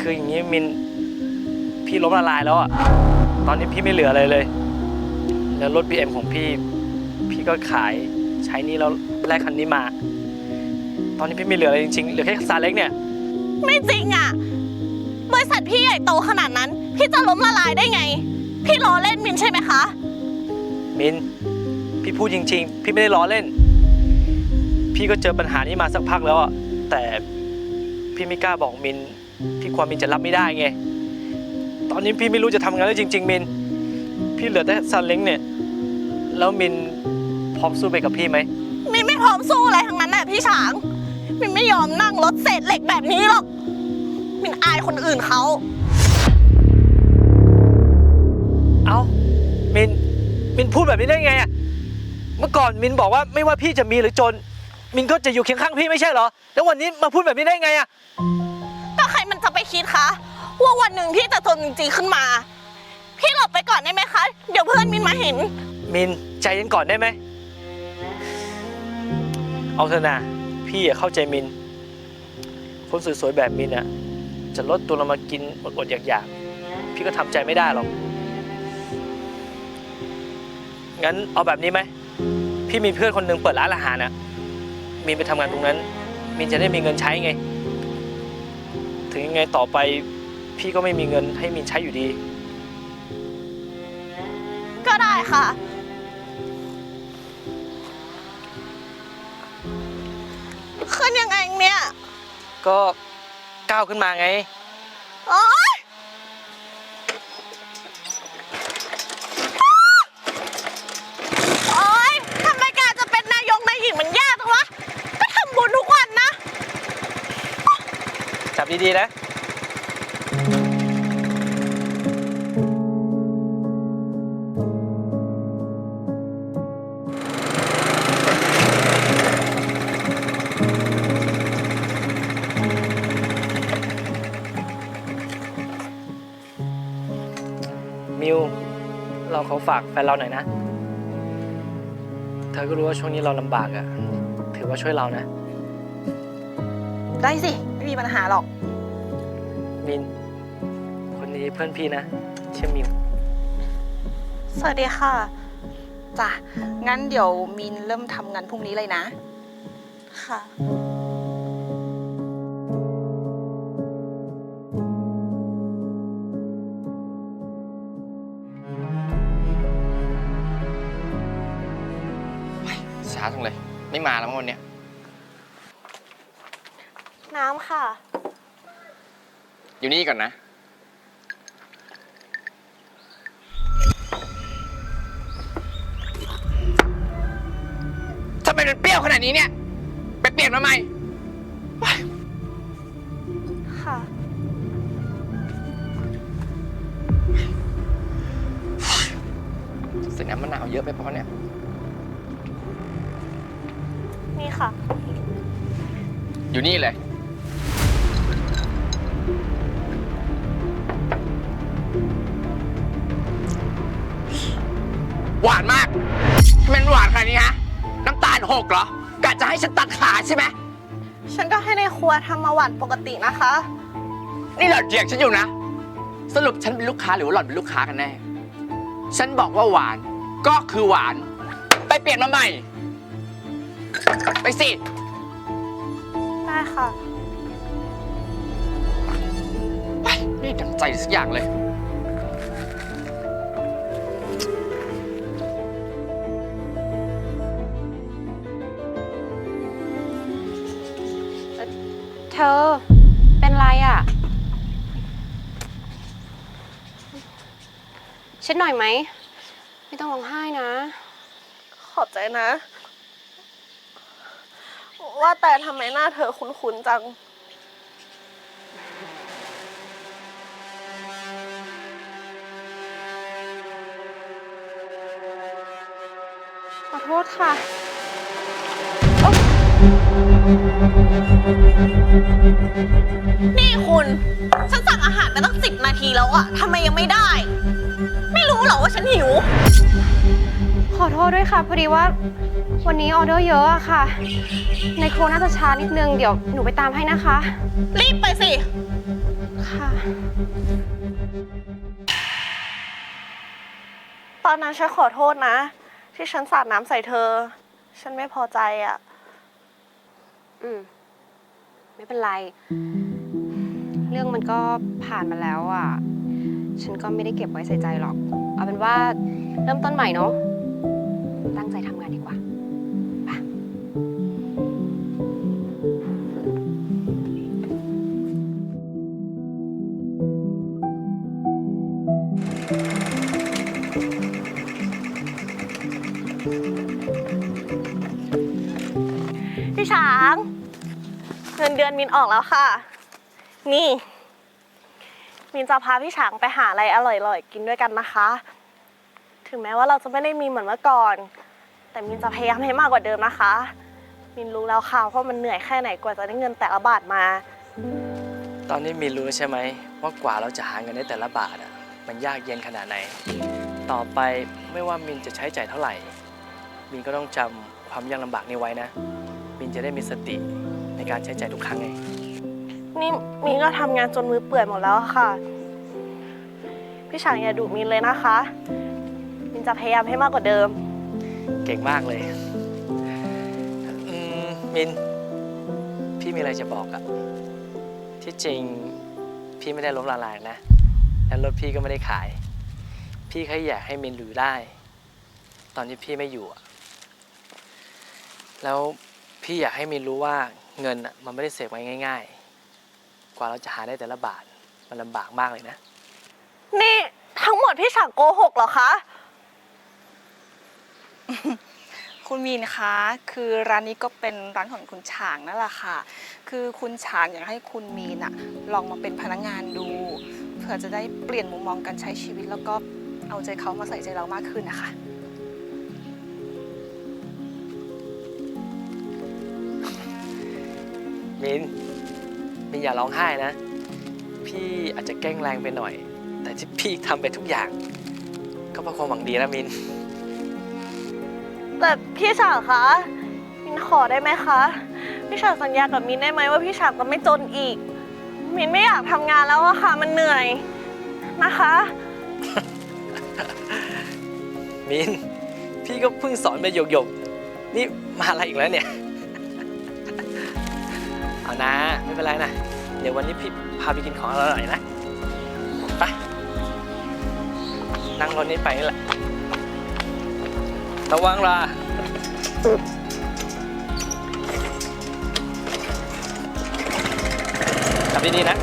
คืออย่างนี้มิน พี่ล้มละลายแล้วอะตอนนี้พี่ไม่เหลืออะไรเลย แล้วรถ BM ของพี่ พี่ก็ขายใช้หนี่แล้วแลกคันนี้มา ตอนนี้พี่ไม่เหลืออะไรจริงๆ เหลือแค่ซาเล้งเนี่ย ไม่จริงอะ บริษัทพี่ใหญ่โตขนาดนั้น พี่จะล้มละลายได้ไง พี่ล้อเล่นมินใช่ไหมคะ มิน พี่พูดจริง ๆ พี่ไม่ได้ล้อเล่น พี่ก็เจอปัญหานี้มาสักพักแล้วอะแต่พี่ไม่กล้าบอกมินพี่ก ลัวมินจะรับไม่ได้ไง ตอนนี้พี่ไม่รู้จะทำงานแล้วจริง ๆ มิน พี่เหลือแต่ซาเล้งเนี่ย แล้วมินพร้อมสู้ไปกับพี่ไหม มินไม่พร้อมสู้อะไรทั้งนั้นแหละพี่ฉาง มินไม่ยอมนั่งรถเศษเหล็กแบบนี้หรอก มินอายคนอื่นเขา เอ้า มิน มินพูดแบบนี้ได้ไงอะเมื่อก่อนมินบอกว่าไม่ว่าพี่จะมีหรือจน มินก็จะอยู่เคียงข้างพี่ไม่ใช่เหรอ แล้ววันนี้มาพูดแบบนี้ได้ไงอะก็ใคิดคะว่าวันหนึ่งพี่จะจนจริงๆขึ้นมา พี่หลบไปก่อนได้ไหมคะ เดี๋ยวเพื่อนมินมาเห็น มินใจเย็นก่อนได้ไหม เอาเถอะนะพี่อะเข้าใจมิน คนสวยๆแบบมินอะจะลดตัวลงมากินอดๆอยากๆ พี่ก็ทำใจไม่ได้หรอก งั้นเอาแบบนี้ไหม พี่มีเพื่อนคนหนึ่งเปิดร้านอาหารอะมินไปทำงานตรงนั้น มินจะได้มีเงินใช้ไง งยังไงต่อไป พี่ก็ไม่มีเงินให้มินใช้อยู่ดี ก็ได้ค่ะ ขึ้นยังไงเนี่ย ก็ก้าวขึ้นมาไง โอ๊ยโอ๊ยทำไมการจะเป็นนายกนายหญิงมันยากจังวะ ก็ทำบุญทุกวันนะ จับ ดีๆนะ มิว เราเขาฝากแฟนเราหน่อยนะ เธอก็รู้ว่าช่วงนี้เราลำบากอะ ถือว่าช่วยเรานะ ได้สิ ไม่มีปัญหาหรอก มิน คนนี้เพื่อนพี่นะชื่อมิว สวัสดีค่ะจ้ะงั้นเดี๋ยวมินเริ่มทำงานพรุ่งนี้เลยนะ ค่ะ ช้าจังเลย ไม่มาแล้วมั้งวันเนี้ย น้ำค่ะ อยู่นี่ก่อนนะ ทำไมมันเปรี้ยวขนาดนี้เนี่ย ไปเปลี่ยนมาใหม่ ค่ะ ใส่น้ำมะนาวเยอะไปเพราะเนี่ย นี่ค่ะ อยู่นี่เลย หวานมากทำไมมันหวานขนาดนี้ฮะ น้ำตาลหกเหรอกะจะให้ฉันตัดขาใช่ไหม ฉันก็ให้ในครัวทำมาหวานปกตินะคะ นี่หล่อนเถียงฉันอยู่นะ สรุปฉันเป็นลูกค้าหรือว่าหล่อนเป็นลูกค้ากันแน่ ฉันบอกว่าหวานก็คือหวาน ไปเปลี่ยนมาใหม่ ไปสิ ได้ค่ะไปนี่ดังใจสักอย่างเลย ธอ เป็นไรอะ่ะ เช็ดหน่อยไหม ไม่ต้องร้องไห้นะ ขอบใจนะ ว่าแต่ทำไมหน้าเธอคุ้นๆจัง ขอโทษค่ะ นี่คุณ ฉันสั่งอาหารไปตั้งสิบนาทีแล้วอะทำไมยังไม่ได้ ไม่รู้เหรอว่าฉันหิว ขอโทษด้วยค่ะ พอดีว่า วันนี้ออเดอร์เยอะอะค่ะ ในครัวน่าจะช้านิดนึง เดี๋ยวหนูไปตามให้นะคะ รีบไปสิ ค่ะ ตอนนั้นฉันขอโทษนะ ที่ฉันสาดน้ำใส่เธอ ฉันไม่พอใจอะอืม ไม่เป็นไร เรื่องมันก็ผ่านมาแล้วอะ ฉันก็ไม่ได้เก็บไว้ใส่ใจหรอก เอาเป็นว่าเริ่มต้นใหม่เนาะ ตั้งใจทำงานดีกว่า เงินเดือนมินออกแล้วค่ะ นี่ มินจะพาพี่ช้างไปหาอะไรอร่อยๆ กินด้วยกันนะคะ ถึงแม้ว่าเราจะไม่ได้มีเหมือนเมื่อก่อน แต่มินจะพยายามให้มากกว่าเดิมนะคะ มินรู้แล้วค่ะว่ามันเหนื่อยแค่ไหนกว่าจะได้เงินแต่ละบาทมา ตอนนี้มินรู้ใช่ไหมว่ากว่าเราจะหาเงินได้แต่ละบาทอะมันยากเย็นขนาดไหน ต่อไปไม่ว่ามินจะใช้จ่ายเท่าไหร่ มินก็ต้องจำความยากลำบากนี้ไว้นะ มินจะได้มีสติ ในการใช้จ่ายทุกครั้งไง นี่มินก็ทำงานจนมือเปื่อยหมดแล้วอะค่ะ พี่ช้างอย่าดุมินเลยนะคะ มินจะพยายามให้มากกว่าเดิม เก่งมากเลยอืมมิน พี่มีอะไรจะบอกอะที่จริงพี่ไม่ได้ล้มละลายนะ และรถพี่ก็ไม่ได้ขาย พี่แค่อยากให้มินอยู่ได้ ตอนที่พี่ไม่อยู่อะแล้ว พี่อยากให้มินรู้ว่าเงินอะมันไม่ได้เสกไว้ง่าย ๆ กว่าเราจะหาได้แต่ละบาท มันลำบากมากเลยนะ นี่ทั้งหมดพี่ช้างโกหกเหรอคะ คุณมีนคะคือร้านนี้ก็เป็นร้านของคุณฉางนั่นแหละค่ะ คือคุณฉางอยากให้คุณมีนอะลองมาเป็นพนักงานดูเพื่อจะได้เปลี่ยนมุมมองการใช้ชีวิต แล้วก็เอาใจเขามาใส่ใจเรามากขึ้นนะคะ มินมินอย่าร้องไห้นะ พี่อาจจะแกล้งแรงไปหน่อย แต่ที่พี่ทำไปทุกอย่าง ก็เพราะความหวังดีนะมิน แต่พี่ฉางคะมินขอได้ไหมคะ พี่ฉางสัญญากับมินได้ไหมว่าพี่ฉางจะไม่จนอีก มินไม่อยากทำงานแล้วอะค่ะมันเหนื่อยนะคะ มิน พี่ก็เพิ่งสอนไปหยกๆนี่มาอะไรอีกแล้วเนี่ย เอานะ ไม่เป็นไรนะ เดี๋ยววันนี้พี่พาไปกินของอร่อยๆนะ ไป นั่งรถนี้ไปนี่แหละ ระวังล่ะขับดีๆนะ